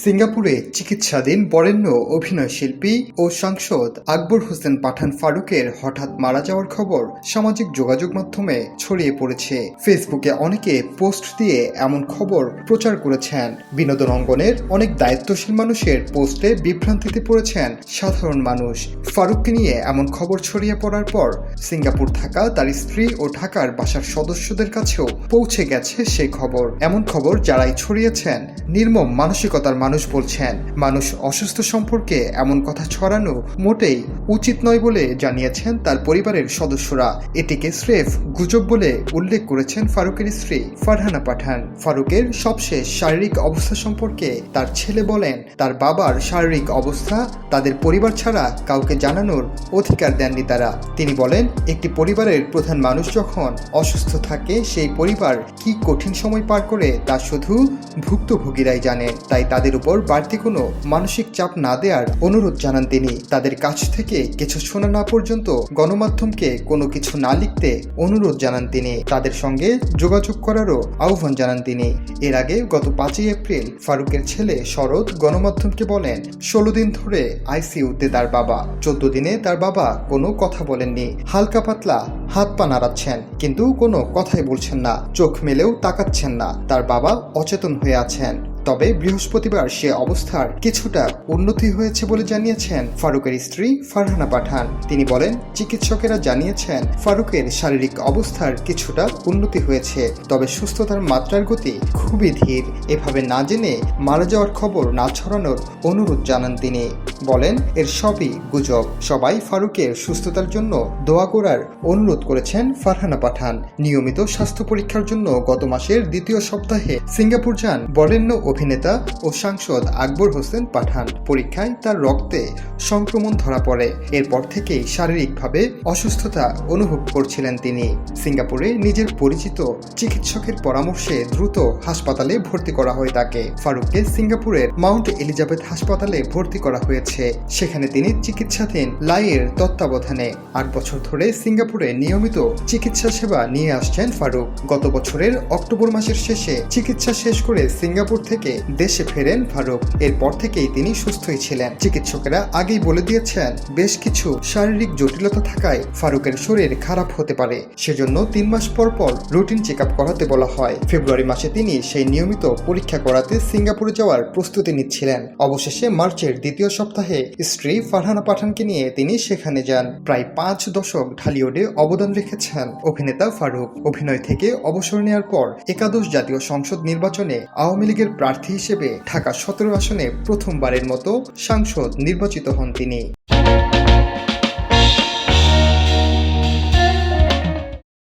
সিঙ্গাপুরে চিকিৎসাধীন বরেণ্য অভিনয় শিল্পী ও সাংসদ আকবর হোসেন পাঠান ফারুকের হঠাৎ মারা যাওয়ার খবর সামাজিক যোগাযোগ মাধ্যমে ছড়িয়ে পড়েছে। ফেসবুকে অনেকে পোস্ট দিয়ে এমন খবর প্রচার করেছেন। বিনোদন অঙ্গনের অনেক দায়িত্বশীল মানুষের পোস্টে বিভ্রান্তিতে পড়েছেন সাধারণ মানুষ। ফারুককে নিয়ে এমন খবর ছড়িয়ে পড়ার পর সিঙ্গাপুর থাকা তার স্ত্রী ও ঢাকার বাসার সদস্যদের কাছেও পৌঁছে গেছে সেই খবর। এমন খবর যারাই ছড়িয়েছেন নির্মম মানসিকতার মানুষ বলছেন, মানুষ অসুস্থ সম্পর্কে এমন কথা ছড়ানো মোটেই উচিত নয় বলে জানিয়েছেন তার পরিবারের সদস্যরা। এটিকে স্রেফ গুজব বলে উল্লেখ করেছেন ফারুকের স্ত্রী ফারহানা পাঠান। ফারুকের সবশেষ শারীরিক অবস্থা সম্পর্কে তার ছেলে বলেন, তার বাবার শারীরিক অবস্থা তাদের পরিবার ছাড়া কাউকে জানানোর অধিকার দেননি তারা। তিনি বলেন, একটি পরিবারের প্রধান মানুষ যখন অসুস্থ থাকে, সেই পরিবার কি কঠিন সময় পার করে তা শুধু ভুক্তভোগীরাই জানে। তাই তাদের উপর বাড়তি কোনো মানসিক চাপ না দেওয়ার অনুরোধ জানান তিনি। তাদের কাছ থেকে কিছু শোনা না পর্যন্ত গণমাধ্যমকে কোনো কিছু না লিখতে অনুরোধ জানান তিনি। তাদের সঙ্গে যোগাযোগ করারও আহ্বান জানান তিনি। এর আগে গত পাঁচই এপ্রিল ফারুকের ছেলে শরৎ গণমাধ্যমকে বলেন, ষোলো দিন ধরে আইসিইউতে তার বাবা। চোদ্দ দিনে তার বাবা কোনো কথা বলেননি। হালকা পাতলা হাত পা নাড়াচ্ছেন, কিন্তু কোনো কথাই বলছেন না। চোখ মেলেও তাকাচ্ছেন না। তার বাবা অচেতন হয়ে আছেন। তবে বৃহস্পতিবার সে অবস্থার কিছুটা উন্নতি হয়েছে বলে জানিয়েছেন ফারুকের স্ত্রী ফারহানা পাঠান। তিনি বলেন, চিকিৎসকেরা জানিয়েছেন, ফারুকের শারীরিক অবস্থার কিছুটা উন্নতি হয়েছে, তবে সুস্থতার মাত্রার গতি খুবই ধীর। এভাবে না জেনে মারা যাওয়ার খবর না ছড়ানোর অনুরোধ জানান তিনি। বলেন, এর সবই গুজব। সবাই ফারুকের সুস্থতার জন্য দোয়া করার অনুরোধ করেছেন ফারহানা পাঠান। নিয়মিত স্বাস্থ্য পরীক্ষার জন্য গত মাসের দ্বিতীয় সপ্তাহে সিঙ্গাপুর যান বরেণ্য অভিনেতা ও সাংসদ আকবর হোসেন পাঠান। পরীক্ষায় তার রক্তে সংক্রমণ ধরা পড়ে। এরপর থেকেই শারীরিকভাবে অসুস্থতা অনুভব করছিলেন তিনি। সিঙ্গাপুরে নিজের পরিচিত চিকিৎসকের পরামর্শে দ্রুত হাসপাতালে ভর্তি করা হয় তাকে। ফারুককে সিঙ্গাপুরের মাউন্ট এলিজাবেথ হাসপাতালে ভর্তি করা হয়েছে। সেখানে তিনি চিকিৎসাধীন লাইয়ের তত্ত্বাবধানে। আট বছর ধরে সিঙ্গাপুরে নিয়মিত চিকিৎসা সেবা নিয়ে আসছেন ফারুক। গত বছরের অক্টোবর মাসের শেষে চিকিৎসা শেষ করে সিঙ্গাপুর থেকে দেশে ফেরেন ফারুক। এরপর থেকেই তিনি সুস্থই ছিলেন। চিকিৎসকেরা আগেই বলে দিয়েছেন, বেশ কিছু শারীরিক জটিলতা থাকায় ফারুকের শরীর খারাপ হতে পারে। সেজন্য তিন মাস পর পর রুটিন চেক আপ করাতে বলা হয়। ফেব্রুয়ারি মাসে তিনি সেই নিয়মিত পরীক্ষা করাতে সিঙ্গাপুরে যাওয়ার প্রস্তুতি নিচ্ছিলেন। অবশেষে মার্চের দ্বিতীয় সপ্তাহে স্ত্রী ফারহানা পাঠানকে নিয়ে তিনি সেখানে যান। প্রায় পাঁচ দশক ঢালিউডে অবদান রেখেছেন অভিনেতা ফারুক। অভিনয় থেকে অবসর নেওয়ার পর একাদশ জাতীয় সংসদ নির্বাচনে আওয়ামী লীগের প্রার্থী হিসেবে ঢাকা সতেরো আসনে প্রথমবারের মতো সাংসদ নির্বাচিত হন তিনি।